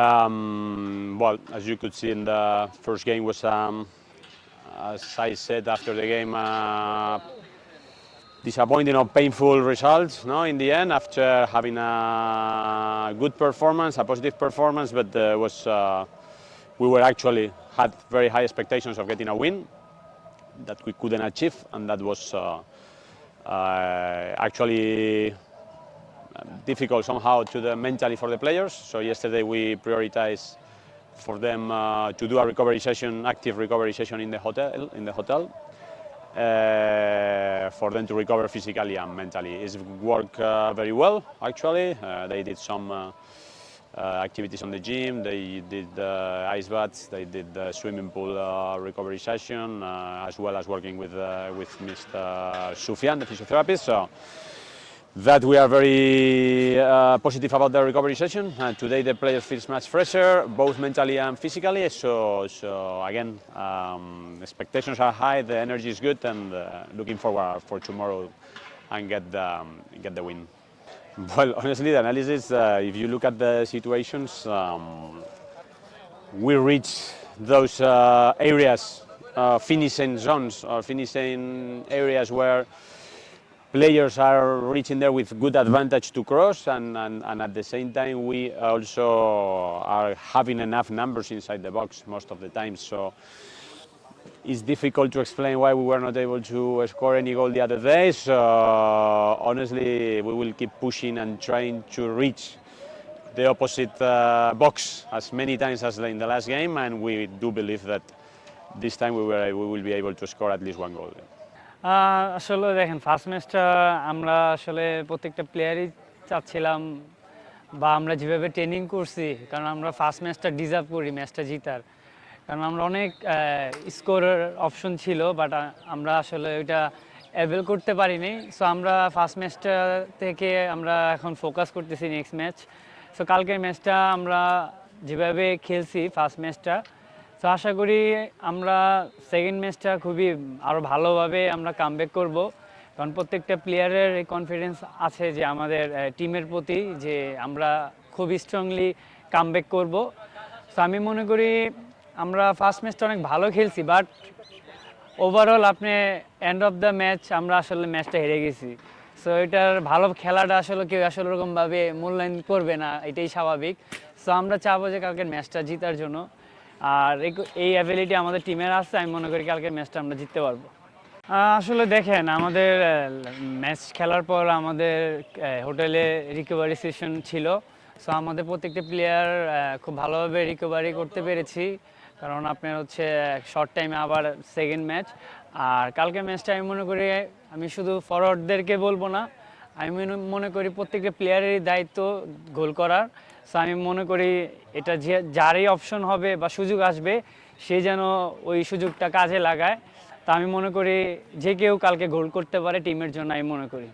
Um, well, as you could see in the first game was, um, as I said after the game, uh, disappointing or painful results. No, in the end, after having a good performance, a positive performance, but uh, was uh, we were actually had very high expectations of getting a win that we couldn't achieve, and that was actually difficult somehow to the mentally for the players. So yesterday we prioritized for them uh, to do a recovery session, active recovery session in the hotel. In the hotel. Uh, for them to recover physically and mentally. It's worked uh, very well, actually. Uh, they did some uh, uh, activities on the gym, they did ice baths, they did the swimming pool recovery session, as well as working with, with Mr. Sufyan, the physiotherapist. So that we are very uh, positive about the recovery session. Uh, today the players feels much fresher, both mentally and physically. So, so again, um, expectations are high, the energy is good, and uh, looking forward for tomorrow and get the, um, get the win. Well, honestly, the analysis, uh, if you look at the situations, um, we reach those uh, areas, uh, finishing zones or finishing areas where players are reaching there with good advantage to cross and, and, and at the same time we also are having enough numbers inside the box most of the time so it's difficult to explain why we were not able to score any goal the other day so honestly we will keep pushing and trying to reach the opposite uh, box as many times as in the last game and we do believe that this time we, were, we will be able to score at least one goal. আসলে দেখেন first ম্যাচটা আমরা আসলে প্রত্যেকটা প্লেয়ারই চাচ্ছিলাম বা আমরা যেভাবে ট্রেনিং করছি, কারণ আমরা ফার্স্ট ম্যাচটা ডিজার্ভ করি ম্যাচটা জিতার। কারণ আমরা অনেক স্কোর অপশন ছিল বাট আমরা আসলে ওইটা অ্যাভেল করতে পারিনি। সো আমরা ফার্স্ট ম্যাচটা থেকে আমরা এখন ফোকাস করতেছি নেক্সট ম্যাচ সো কালকের ম্যাচটা আমরা যেভাবে খেলছি ফার্স্ট ম্যাচটা তো আশা করি আমরা সেকেন্ড ম্যাচটা খুবই আরও ভালোভাবে আমরা কামব্যাক করব। কারণ প্রত্যেকটা প্লেয়ারের কনফিডেন্স আছে যে আমাদের টিমের প্রতি যে আমরা খুব স্ট্রংলি কামব্যাক করব। তো আমি মনে করি আমরা ফার্স্ট ম্যাচটা অনেক ভালো খেলছি বাট ওভারঅল আপনি এন্ড অফ দ্য ম্যাচ আমরা আসলে ম্যাচটা হেরে গেছি। সো এটার ভালো খেলাটা আসলে কেউ আসলে ওরকমভাবে মূল্যায়ন করবে না, এটাই স্বাভাবিক। সো আমরা চাবো যে কালকের ম্যাচটা জিতার জন্য। আর এই- অ্যাবিলিটি আমাদের টিমের আছে, আমি মনে করি কালকের ম্যাচটা আমরা জিততে পারব। আসলে দেখেন, আমাদের ম্যাচ খেলার পর আমাদের হোটেলে রিকভারি সেশন ছিল। সো আমাদের প্রত্যেকটা প্লেয়ার খুব ভালোভাবে রিকভারি করতে পেরেছি। কারণ আপনার হচ্ছে শর্ট টাইমে আবার সেকেন্ড ম্যাচ আর কালকের ম্যাচটা আমি মনে করি, আমি শুধু ফরওয়ার্ডদেরকে বলব না, আমি মনে করি প্রত্যেকটা প্লেয়ারেরই দায়িত্ব গোল করার। সো আমি মনে করি এটা যে, যারই অপশন হবে বা সুযোগ আসবে, সে যেন ওই সুযোগটা কাজে লাগায়। তা আমি মনে করি যে কেউ কালকে গোল করতে পারে টিমের জন্য, আমি মনে করি।